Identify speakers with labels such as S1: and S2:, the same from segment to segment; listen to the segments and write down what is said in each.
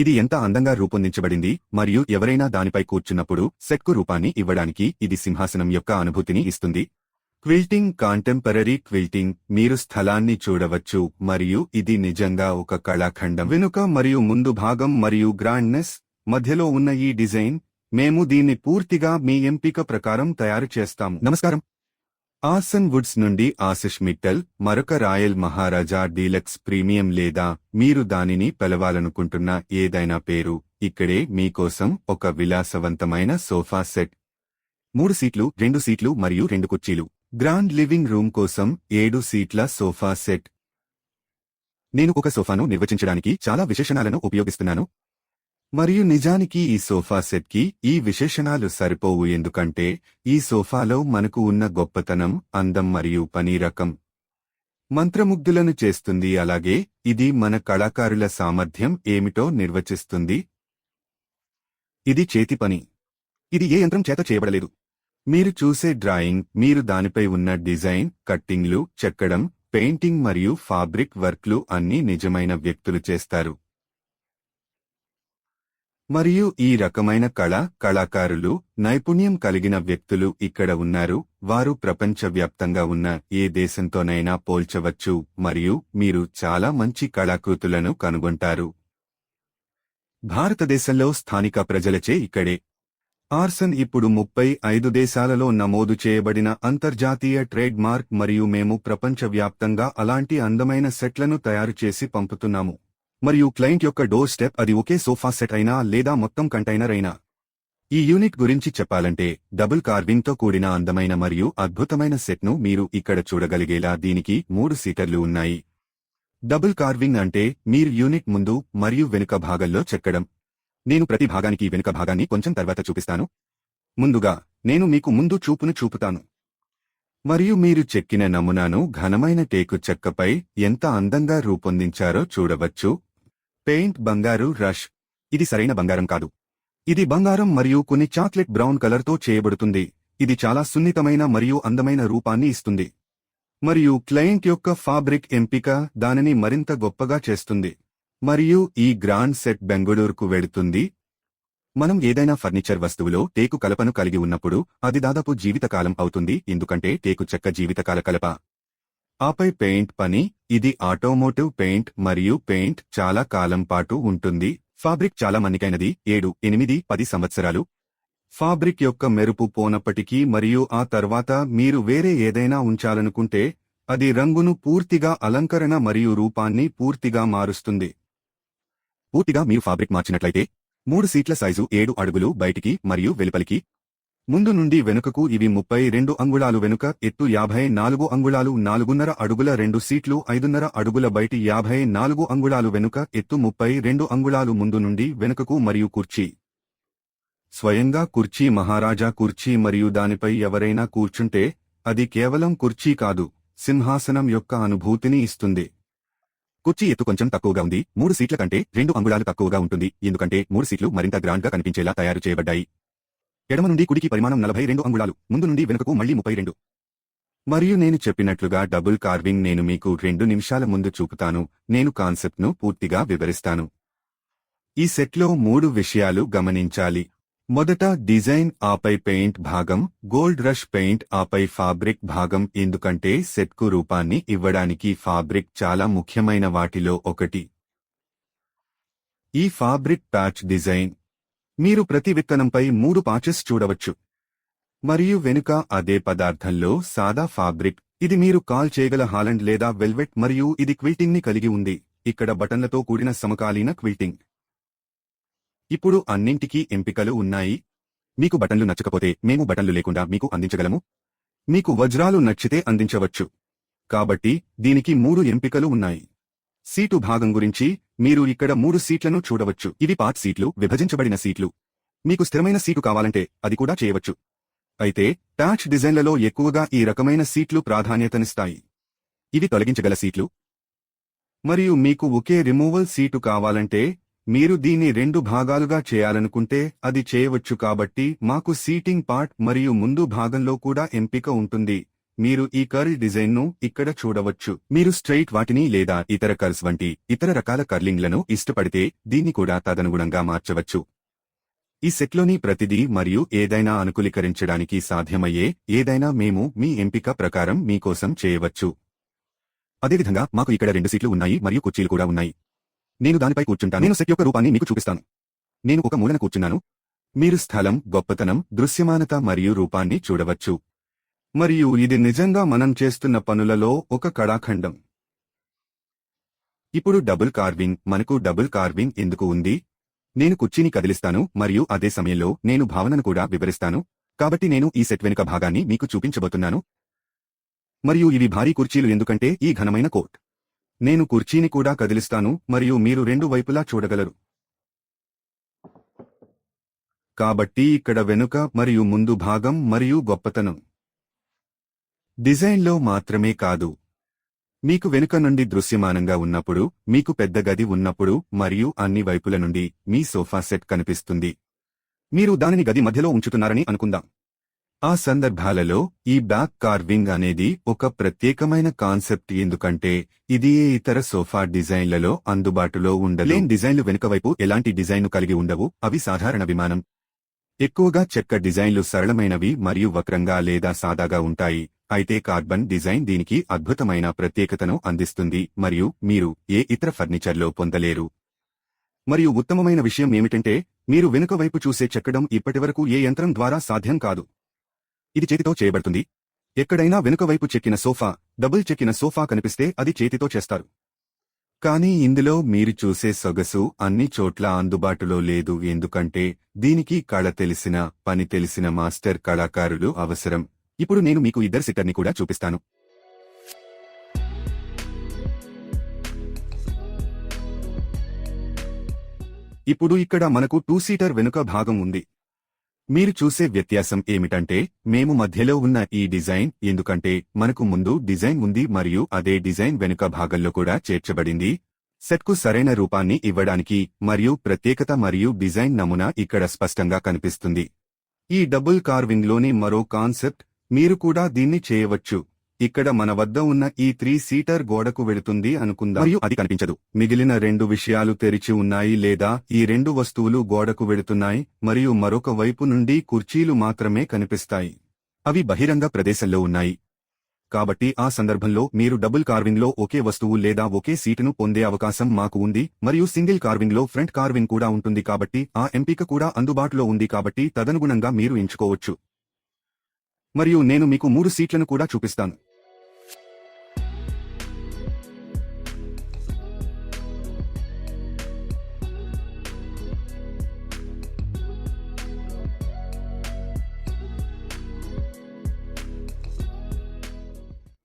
S1: ఇది ఎంత అందంగా రూపొందించబడింది మరియు ఎవరైనా దానిపై కూర్చున్నప్పుడు సెట్కు రూపాన్ని ఇవ్వడానికి ఇది సింహాసనం యొక్క అనుభూతిని ఇస్తుంది. క్విల్టింగ్ కాంటెంపరీ క్విల్టింగ్ మీరు స్థలాన్ని చూడవచ్చు మరియు ఇది నిజంగా ఒక కళాఖండం. వెనుక మరియు ముందు భాగం మరియు గ్రాండ్నెస్ మధ్యలో ఉన్న ఈ డిజైన్ మేము దీన్ని పూర్తిగా మీ ఎంపిక ప్రకారం తయారు చేస్తాము. నమస్కారం. ఆసన్ వుడ్స్ నుండి ఆశిష్ మిట్టల్ మరొక రాయల్ మహారాజా డీలక్స్ ప్రీమియం లేదా మీరు దానిని పిలవాలనుకుంటున్న ఏదైనా పేరు ఇక్కడే మీకోసం ఒక విలాసవంతమైన సోఫా సెట్. మూడు సీట్లు రెండు సీట్లు మరియు రెండు కుర్చీలు. గ్రాండ్ లివింగ్ రూమ్ కోసం ఏడు సీట్ల సోఫా సెట్. నేను ఒక సోఫాను నిర్వచించడానికి చాలా విశేషణాలను ఉపయోగిస్తున్నాను. మరియు నిజానికి ఈ సోఫా సెట్కి ఈ విశేషణాలు సరిపోవు ఎందుకంటే ఈ సోఫాలో మనకు ఉన్న గొప్పతనం అందం మరియు పని రకం. మంత్రముగ్ధులను చేస్తుంది అలాగే ఇది మన కళాకారుల సామర్థ్యం ఏమిటో నిర్వచిస్తుంది. ఇది చేతి పని. ఇది ఏ యంత్రం చేత చేయబడలేదు. మీరు చూసే డ్రాయింగ్ మీరు దానిపై ఉన్న డిజైన్ కట్టింగ్లు చెక్కడం పెయింటింగ్ మరియు ఫాబ్రిక్ వర్క్లు అన్నీ నిజమైన వ్యక్తులు చేస్తారు. మరియు ఈ రకమైన కళ కళాకారులు నైపుణ్యం కలిగిన వ్యక్తులు ఇక్కడ ఉన్నారు. వారు ప్రపంచవ్యాప్తంగా ఉన్న ఏ దేశంతోనైనా పోల్చవచ్చు మరియు మీరు చాలా మంచి కళాకృతులను కనుగొంటారు. భారతదేశంలో స్థానిక ప్రజలచే ఇక్కడే. ఆర్సన్ ఇప్పుడు ముప్పై ఐదు దేశాలలో నమోదు చేయబడిన అంతర్జాతీయ ట్రేడ్ మార్క్ మరియు మేము ప్రపంచవ్యాప్తంగా అలాంటి అందమైన సెట్లను తయారు చేసి పంపుతున్నాము. మరియు క్లయింట్ యొక్క డోర్ స్టెప్ అది ఒకే సోఫా సెట్ అయినా లేదా మొత్తం కంటైనర్ అయినా. ఈ యూనిట్ గురించి చెప్పాలంటే డబుల్ కార్వింగ్తో కూడిన అందమైన మరియు అద్భుతమైన సెట్ను మీరు ఇక్కడ చూడగలిగేలా దీనికి మూడు సీటర్లు ఉన్నాయి. డబుల్ కార్వింగ్ అంటే మీరు యూనిట్ ముందు మరియు వెనుక భాగంలో చెక్కడం. నేను ప్రతి భాగానికి వెనుక భాగాన్ని కొంచెం తర్వాత చూపిస్తాను. ముందుగా నేను మీకు ముందు చూపును చూపుతాను. మరియు మీరు చెక్కిన నమూనాను ఘనమైన టేకు చెక్కపై ఎంత అందంగా రూపొందించారో చూడవచ్చు. పెయింట్ బంగారు రష్. ఇది సరైన బంగారం కాదు. ఇది బంగారం మరియు కొన్ని చాక్లెట్ బ్రౌన్ కలర్తో చేయబడుతుంది. ఇది చాలా సున్నితమైన మరియు అందమైన రూపాన్ని ఇస్తుంది. మరియు క్లయింట్ యొక్క ఫాబ్రిక్ ఎంపిక దానిని మరింత గొప్పగా చేస్తుంది. మరియు ఈ గ్రాండ్ సెట్ బెంగళూరుకు వెళుతుంది. మనం ఏదైనా ఫర్నిచర్ వస్తువులో టేకు కలపను కలిగి ఉన్నప్పుడు అది దాదాపు జీవితకాలం అవుతుంది. ఎందుకంటే టేకు చెక్క జీవితకాల కలప. ఆపై పెయింట్ పని ఇది ఆటోమోటివ్ పెయింట్ మరియు పెయింట్ చాలా కాలం పాటు ఉంటుంది. ఫాబ్రిక్ చాలా మన్నికైనది. ఏడు ఎనిమిది పది సంవత్సరాలు. ఫాబ్రిక్ యొక్క మెరుపు పోనప్పటికీ మరియు ఆ తర్వాత మీరు వేరే ఏదైనా ఉంచాలనుకుంటే అది రంగును పూర్తిగా అలంకరణ మరియు రూపాన్ని పూర్తిగా మారుస్తుంది. పూర్తిగా మీరు ఫాబ్రిక్ మార్చినట్లయితే మూడు సీట్ల సైజు ఏడు అడుగులు బయటికి మరియు వెలుపలికి ముందు నుండి వెనుకకు ఇవి ముప్పై రెండు అంగుళాలు వెనుక ఎత్తు యాభై నాలుగు అంగుళాలు నాలుగున్నర అడుగుల రెండు సీట్లు ఐదున్నర అడుగుల బయటి యాభై నాలుగు అంగుళాలు వెనుక ఎత్తు ముప్పై రెండు అంగుళాలు ముందు నుండి వెనుకకు మరియు కుర్చీ. స్వయంగా కుర్చీ మహారాజా కుర్చీ మరియు దానిపై ఎవరైనా కూర్చుంటే అది కేవలం కుర్చీ కాదు సింహాసనం యొక్క అనుభూతిని ఇస్తుంది. కుర్చీ ఎత్తు కొంచెం తక్కువగా ఉంది మూడు సీట్ల కంటే రెండు అంగుళాలు తక్కువగా ఉంటుంది ఎందుకంటే మూడు సీట్లు మరింత గ్రాండ్గా కనిపించేలా తయారు చేయబడ్డాయి. ఎడమ నుండి కుడికి పరిమాణం నలభై రెండు అంగుళాలు ముందు నుండి వెనుకకు మళ్ళీ ముప్పై రెండు. మరియు నేను చెప్పినట్లుగా డబుల్ కార్వింగ్ నేను మీకు రెండు నిమిషాల ముందు చూపుతాను నేను కాన్సెప్ట్ను పూర్తిగా వివరిస్తాను. ఈ సెట్లో మూడు విషయాలు గమనించాలి. మొదట డిజైన్ ఆపై పెయింట్ భాగం గోల్డ్ రష్ పెయింట్ ఆపై ఫాబ్రిక్ భాగం ఎందుకంటే సెట్కు రూపాన్ని ఇవ్వడానికి ఫాబ్రిక్ చాలా ముఖ్యమైన వాటిలో ఒకటి. ఈ ఫాబ్రిక్ ప్యాచ్ డిజైన్ మీరు ప్రతి విత్తనంపై మూడు పాచెస్ చూడవచ్చు. మరియు వెనుక అదే పదార్థంలో సాదా ఫాబ్రిక్ ఇది మీరు కాల్ చేయగల హాలండ్ లేదా వెల్వెట్ మరియు ఇది క్విల్టింగ్ని కలిగి ఉంది. ఇక్కడ బటన్లతో కూడిన సమకాలీన క్విల్టింగ్. ఇప్పుడు అన్నింటికీ ఎంపికలు ఉన్నాయి. మీకు బటన్లు నచ్చకపోతే మేము బటన్లు లేకుండా మీకు అందించగలము. మీకు వజ్రాలు నచ్చితే అందించవచ్చు. కాబట్టి దీనికి మూడు ఎంపికలు ఉన్నాయి. సీటు భాగం గురించి మీరు ఇక్కడ మూడు సీట్లను చూడవచ్చు. ఇవి పాట్ సీట్లు విభజించబడిన సీట్లు. మీకు స్థిరమైన సీటు కావాలంటే అది కూడా చేయవచ్చు. అయితే ప్యాచ్ డిజైన్లలో ఎక్కువగా ఈ రకమైన సీట్లు ప్రాధాన్యతనిస్తాయి. ఇవి తొలగించగల సీట్లు. మరియు మీకు ఒకే రిమూవల్ సీటు కావాలంటే మీరు దీన్ని రెండు భాగాలుగా చేయాలనుకుంటే అది చేయవచ్చు కాబట్టి మాకు సీటింగ్ పార్ట్ మరియు ముందు భాగంలో కూడా ఎంపిక ఉంటుంది. మీరు ఈ కర్ల్ డిజైన్ను ఇక్కడ చూడవచ్చు. మీరు స్ట్రైట్ వాటిని లేదా ఇతర కర్ల్స్ వంటి ఇతర రకాల కర్లింగ్లను ఇష్టపడితే దీన్ని కూడా తదనుగుణంగా మార్చవచ్చు. ఈ సెట్లోని ప్రతిదీ మరియు ఏదైనా అనుకూలీకరించడానికి సాధ్యమయ్యే ఏదైనా మేము మీ ఎంపిక ప్రకారం మీకోసం చేయవచ్చు. అదేవిధంగా మాకు ఇక్కడ రెండు సీట్లు ఉన్నాయి మరియు కుర్చీలు కూడా ఉన్నాయి. నేను దానిపై కూర్చుంటాను. నేను సెట్ యొక్క రూపాన్ని మీకు చూపిస్తాను. నేను ఒక మూలన కూర్చున్నాను. మీరు స్థలం గొప్పతనం దృశ్యమానత మరియు రూపాన్ని చూడవచ్చు. మరియు ఇది నిజంగా మనం చేస్తున్న పనులలో ఒక కళాఖండం. ఇప్పుడు డబుల్ కార్వింగ్ మనకు డబుల్ కార్వింగ్ ఎందుకు ఉంది? నేను కుర్చీని కదిలిస్తాను మరియు అదే సమయంలో నేను భావనను కూడా వివరిస్తాను. కాబట్టి నేను ఈ సెట్ వెనుక భాగాన్ని మీకు చూపించబోతున్నాను. మరియు ఇవి భారీ కుర్చీలు ఎందుకంటే ఈ ఘనమైన కోట్. నేను కుర్చీని కూడా కదిలిస్తాను మరియు మీరు రెండు వైపులా చూడగలరు. కాబట్టి ఇక్కడ వెనుక మరియు ముందు భాగం మరియు గొప్పతనం. డిజైన్లో మాత్రమే కాదు. మీకు వెనుక నుండి దృశ్యమానంగా ఉన్నప్పుడు మీకు పెద్ద గది ఉన్నప్పుడు మరియు అన్ని వైపుల నుండి మీ సోఫా సెట్ కనిపిస్తుంది. మీరు దానిని గది మధ్యలో ఉంచుతున్నారని అనుకుందాం. ఆ సందర్భాలలో ఈ బ్యాక్ కార్వింగ్ అనేది ఒక ప్రత్యేకమైన కాన్సెప్ట్ ఎందుకంటే ఇది ఏ ఇతర సోఫా డిజైన్లలో అందుబాటులో ఉండలేని డిజైన్లు వెనుక వైపు ఎలాంటి డిజైన్ను కలిగి ఉండవు అవి సాధారణ విమానం. ఎక్కువగా చెక్క డిజైన్లు సరళమైనవి మరియు వక్రంగా లేదా సాదాగా ఉంటాయి. అయితే కార్బన్ డిజైన్ దీనికి అద్భుతమైన ప్రత్యేకతను అందిస్తుంది మరియు మీరు ఏ ఇతర ఫర్నిచర్లో పొందలేరు. మరియు ఉత్తమమైన విషయం ఏమిటంటే మీరు వెనుక వైపు చూసే చెక్కడం ఇప్పటివరకు ఏ యంత్రం ద్వారా సాధ్యం కాదు. ఇది చేతితో చేయబడుతుంది. ఎక్కడైనా వెనుక వైపు చెక్కిన సోఫా డబుల్ చెక్కిన సోఫా కనిపిస్తే అది చేతితో చేస్తారు. కానీ ఇందులో మీరు చూసే సొగసు అన్ని చోట్ల అందుబాటులో లేదు ఎందుకంటే దీనికి కళ తెలిసిన పని తెలిసిన మాస్టర్ కళాకారులు అవసరం. ఇప్పుడు నేను మీకు ఇద్దరు సిట్టర్ని కూడా చూపిస్తాను. ఇప్పుడు ఇక్కడ మనకు టూ సీటర్ వెనుక భాగం ఉంది. మీరు చూసే వ్యత్యాసం ఏమిటంటే మేము మధ్యలో ఉన్న ఈ డిజైన్ ఎందుకంటే మనకు ముందు డిజైన్ ఉంది మరియు అదే డిజైన్ వెనుక భాగంలో కూడా చేర్చబడింది. సెట్కు సరైన రూపాన్ని ఇవ్వడానికి మరియు ప్రత్యేకత మరియు డిజైన్ నమూనా ఇక్కడ స్పష్టంగా కనిపిస్తుంది. ఈ డబుల్ కార్వింగ్లోని మరో కాన్సెప్ట్ మీరు కూడా దీన్ని చేయవచ్చు. ఇక్కడ మన వద్ద ఉన్న ఈ త్రీ సీటర్ గోడకు వెళుతుంది అనుకుందాం. మరియు అది కనిపించదు. మిగిలిన రెండు విషయాలు తెరిచి ఉన్నాయి లేదా ఈ రెండు వస్తువులు గోడకు వెళుతున్నాయి మరియు మరొక వైపు నుండి కుర్చీలు మాత్రమే కనిపిస్తాయి. అవి బహిరంగ ప్రదేశంలో ఉన్నాయి. కాబట్టి ఆ సందర్భంలో మీరు డబుల్ కార్వింగ్లో ఒకే వస్తువు లేదా ఒకే సీటును పొందే అవకాశం మాకు ఉంది మరియు సింగిల్ కార్వింగ్లో ఫ్రంట్ కార్వింగ్ కూడా ఉంటుంది కాబట్టి ఆ ఎంపిక కూడా అందుబాటులో ఉంది కాబట్టి తదనుగుణంగా మీరు ఎంచుకోవచ్చు. మరియు నేను మీకు మూడు సీట్లను కూడా చూపిస్తాను.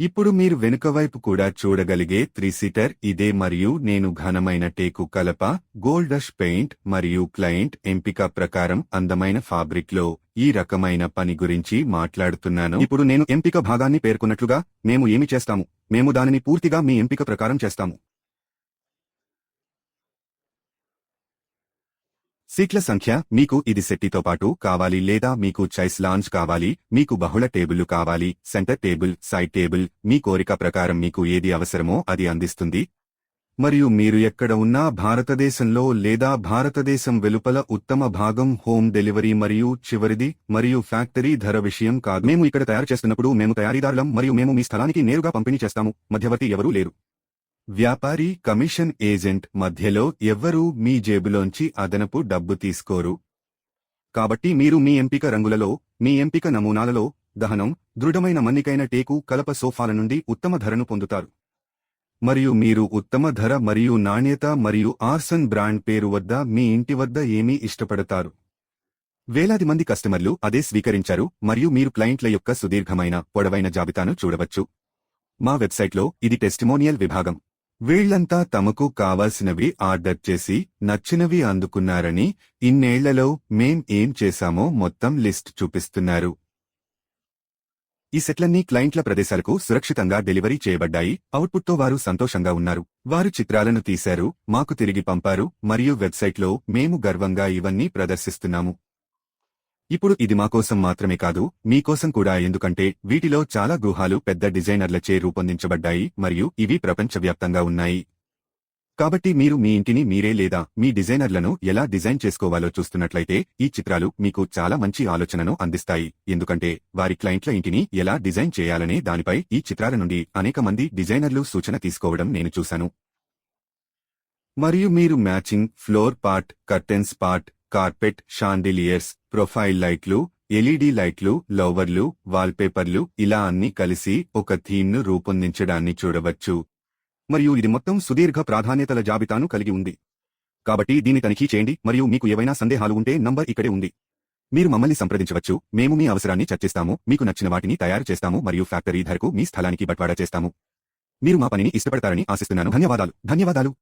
S1: ఇప్పుడు మీరు వెనుక వైపు కూడా చూడగలిగే త్రీ సీటర్ ఇదే మరియు నేను ఘనమైన టేకు కలప గోల్డష్ పెయింట్ మరియు క్లయింట్ ఎంపిక ప్రకారం అందమైన ఫాబ్రిక్లో ఈ రకమైన పని గురించి మాట్లాడుతున్నాను. ఇప్పుడు నేను ఎంపిక భాగాన్ని పేర్కొన్నట్లుగా మేము ఏమి చేస్తాము? మేము దానిని పూర్తిగా మీ ఎంపిక ప్రకారం చేస్తాము. సీట్ల సంఖ్య మీకు ఇది సెట్టితో పాటు కావాలి లేదా మీకు చైస్ లాంజ్ కావాలి మీకు బహుళ టేబుల్ కావాలి సెంటర్ టేబుల్ సైడ్ టేబుల్ మీ కోరిక ప్రకారం మీకు ఏది అవసరమో అది అందిస్తుంది. మరియు మీరు ఎక్కడ ఉన్నా భారతదేశంలో లేదా భారతదేశం వెలుపల ఉత్తమ భాగం హోమ్ డెలివరీ మరియు చివరిది మరియు ఫ్యాక్టరీ ధర విషయం కాదు. మేము ఇక్కడ తయారు చేస్తున్నప్పుడు మేము తయారీదారులం మరియు మేము మీ స్థలానికి నేరుగా పంపిణీ చేస్తాము. మధ్యవర్తి ఎవరూ లేరు. వ్యాపారి కమిషన్ ఏజెంట్ మధ్యలో ఎవ్వరూ మీ జేబులోంచి అదనపు డబ్బు తీసుకోరు. కాబట్టి మీరు మీ ఎంపిక రంగులలో మీ ఎంపిక నమూనాలలో దహనం దృఢమైన మన్నికైన టేకు కలప సోఫాల నుండి ఉత్తమ ధరను పొందుతారు. మరియు మీరు ఉత్తమ ధర మరియు నాణ్యత మరియు ఆర్సన్ బ్రాండ్ పేరు వద్ద మీ ఇంటి వద్ద ఏమీ ఇష్టపడతారు? వేలాది మంది కస్టమర్లు అదే స్వీకరించారు మరియు మీరు క్లయింట్ల యొక్క సుదీర్ఘమైన పొడవైన జాబితాను చూడవచ్చు. మా వెబ్సైట్లో ఇది టెస్టిమోనియల్ విభాగం. వీళ్ళంతా తమకు కావాల్సినవి ఆర్డర్ చేసి నచ్చినవి అందుకున్నారని ఇన్నేళ్ళలో మేం ఏం చేశామో మొత్తం లిస్ట్ చూపిస్తున్నారు. ఈ సెట్లన్నీ క్లయింట్ల ప్రదేశాలకు సురక్షితంగా డెలివరీ చేయబడ్డాయి. అవుట్పుట్తో వారు సంతోషంగా ఉన్నారు. వారు చిత్రాలను తీశారు మాకు తిరిగి పంపారు మరియు వెబ్సైట్లో మేము గర్వంగా ఇవన్నీ ప్రదర్శిస్తున్నాము. ఇప్పుడు ఇది మా కోసం మాత్రమే కాదు మీకోసం కూడా ఎందుకంటే వీటిలో చాలా గృహాలు పెద్ద డిజైనర్లచే రూపొందించబడ్డాయి మరియు ఇవి ప్రపంచవ్యాప్తంగా ఉన్నాయి. కాబట్టి మీరు మీ ఇంటిని మీరే లేదా మీ డిజైనర్లను ఎలా డిజైన్ చేసుకోవాలో చూస్తున్నట్లయితే ఈ చిత్రాలు మీకు చాలా మంచి ఆలోచనను అందిస్తాయి. ఎందుకంటే వారి క్లయింట్ల ఇంటిని ఎలా డిజైన్ చేయాలనే దానిపై ఈ చిత్రాల నుండి అనేక మంది డిజైనర్లు సూచన తీసుకోవడం నేను చూశాను. మరియు మీరు matching floor part curtains part carpet chandeliers profile లైట్లు ఎల్ఈడి లైట్లు లవర్లు వాల్పేపర్లు ఇలా అన్ని కలిసి ఒక థీమ్ను రూపొందించడాన్ని చూడవచ్చు. మరియు ఇది మొత్తం సుదీర్ఘ ప్రాధాన్యతల జాబితాను కలిగి ఉంది. కాబట్టి దీన్ని తనిఖీ చేయండి మరియు మీకు ఏవైనా సందేహాలు ఉంటే నంబర్ ఇక్కడే ఉంది. మీరు మమ్మల్ని సంప్రదించవచ్చు మేము మీ అవసరాన్ని చర్చిస్తాము మీకు నచ్చిన వాటిని తయారు చేస్తాము మరియు ఫ్యాక్టరీ ధరకు మీ స్థలానికి బట్వాడా చేస్తాము. మీరు మా పనిని ఇష్టపడతారని ఆశిస్తున్నాను. ధన్యవాదాలు. ధన్యవాదాలు.